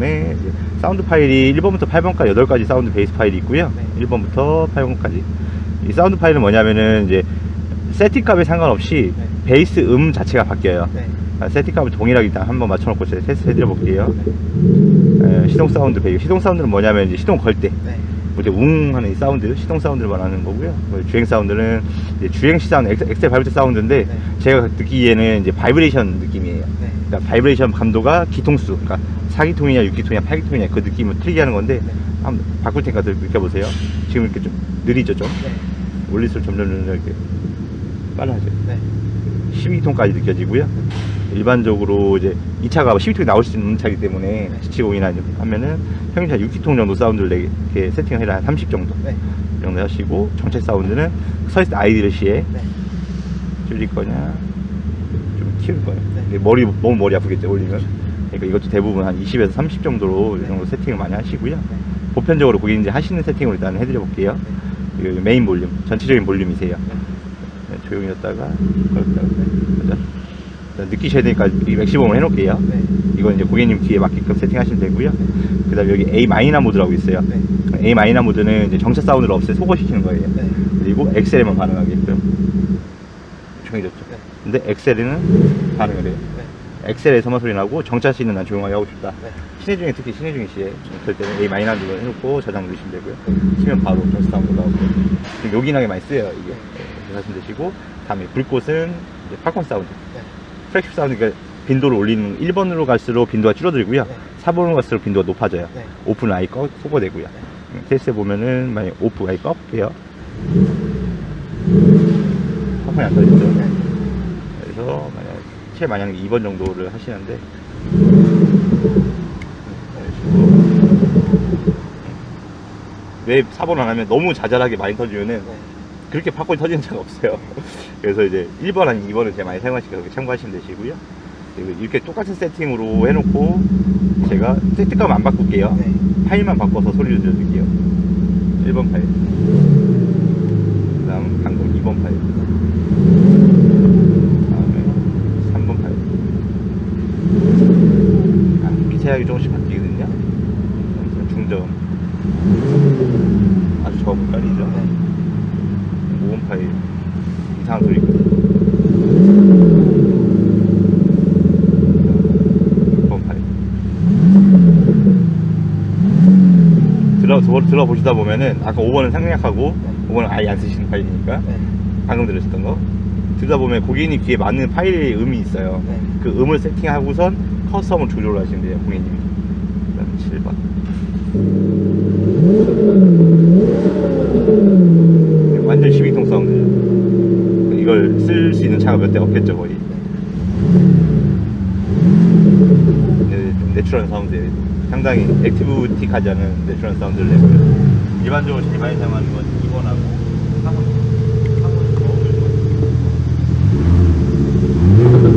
다음에 사운드 파일이 1번부터 8번까지 8가지 사운드 베이스 파일이 있고요. 네. 1번부터 8번까지. 이 사운드 파일은 뭐냐면은 이제 세팅 값에 상관없이 네. 베이스 음 자체가 바뀌어요. 네. 아, 세팅 값을 동일하게 일단 한번 맞춰놓고 제가 테스트 해드려 볼게요. 에, 시동 사운드 베이스. 시동 사운드는 뭐냐면 이제 시동 걸 때. 네. 이제 웅 하는 이 사운드, 시동 사운드를 말하는 거고요. 그 주행 사운드는 이제 주행 시사운드, 엑셀, 엑셀 바이브레이션 사운드인데 네. 제가 듣기에는 이제 바이브레이션 느낌이에요. 네. 그러니까 바이브레이션 감도가 기통수, 그러니까 4기통이냐 6기통이냐 8기통이냐 그 느낌을 틀리게 하는 건데 네. 한번 바꿀 테니까 들- 느껴보세요. 지금 이렇게 좀 느리죠 좀. 네. 올릴수록 점점 점점 이렇게 빨라져요. 네. 12기통까지 느껴지고요. 일반적으로 이제 이 차가 12통이 나올 수 있는 차이기 때문에 네. 지치공이나 하면은 평균 한 6기통 정도 사운드를 내- 이렇게 세팅을 해라 한 30 정도 네. 이 정도 하시고 정체 사운드는 서있을 때 아이디를 시에 네. 줄일 거냐 좀 키울 거냐 네. 머리 너무 머리 아프겠죠 올리면 그러니까 이것도 대부분 한 20에서 30 정도로 이 네. 정도 세팅을 많이 하시고요 네. 보편적으로 고객님 이제 하시는 세팅으로 일단 해드려 볼게요 네. 이 메인 볼륨 전체적인 볼륨이세요 네. 네, 조용히 했다가 느끼셔야 되니까 이 맥시멈을 해놓을게요 네. 이건 이제 고객님 귀에 맞게끔 세팅하시면 되고요 그 다음에 여기 A 마이너 모드라고 있어요 네. A 마이너 모드는 이제 정체 사운드를 없애 소거시키는 거예요 네. 그리고 엑셀에만 반응하게끔 조용해졌죠 네. 근데 엑셀에는 반응을 해요 네. 엑셀에 서만 소리 나고 정차 시는 난 조용하게 하고 싶다 네. 신의 중에 특히 신의 중에 시에 그럴 때는 A 마이너 모드 해놓고 저장 누르시면 되고요 치면 바로 정체 사운드 나오고 좀 요긴하게 많이 쓰여요 이게 네, 하시면 되시고 다음에 불꽃은 이제 팝콘 사운드 네. 프렉십 사운드 그러니까 빈도를 올리는 1번으로 갈수록 빈도가 줄어들고요 네. 4번으로 갈수록 빈도가 높아져요 네. 오픈 아이 꺼 소거되고요 네. 음, 테스트 보면은 만약 오프 아이 꺼볼게요 팝콘이 안 터지죠 네. 그래서 만약 최 만약 2번 정도를 하시는데. 왜 4번 안 하면 너무 자잘하게 많이 터지면은 네. 그렇게 팝콘이 터지는 차가 없어요. 그래서 이제 1번 아니 2번을 제가 많이 사용하시니까 그렇게 참고하시면 되시고요. 이렇게 똑같은 세팅으로 해놓고 제가 세팅값 안 바꿀게요. 네. 파일만 바꿔서 소리를 들려드릴게요. 1번 파일. 그 다음 방금 2번 파일 다음에 3번 파일 아, 미세하게 조금씩 바뀌거든요 중점 아주 깔이죠 네. 5번 파일 이상한 소리 있거든요 6번 파일 들어, 들어, 들어보시다 보면은 아까 5번은 상약하고 네. 5번은 아예 안 쓰시는 파일이니까 네. 방금 들으셨던 거 들다 보면 고객님 귀에 맞는 파일의 음이 있어요 네. 그 음을 세팅하고선 커스텀을 조절을 하시면 돼요 고객님이 그 다음에 7번 완전 12통 사운드죠 이걸 쓸 수 있는 차가 몇 대 없겠죠 거의. 네, 좀 내추럴 사운드 상당히 액티브틱하지 않은 내추럴 사운드를 내고요. 일반적으로 제일 많이 사용하는 건 2번하고 3번 3번은 너무 좋아요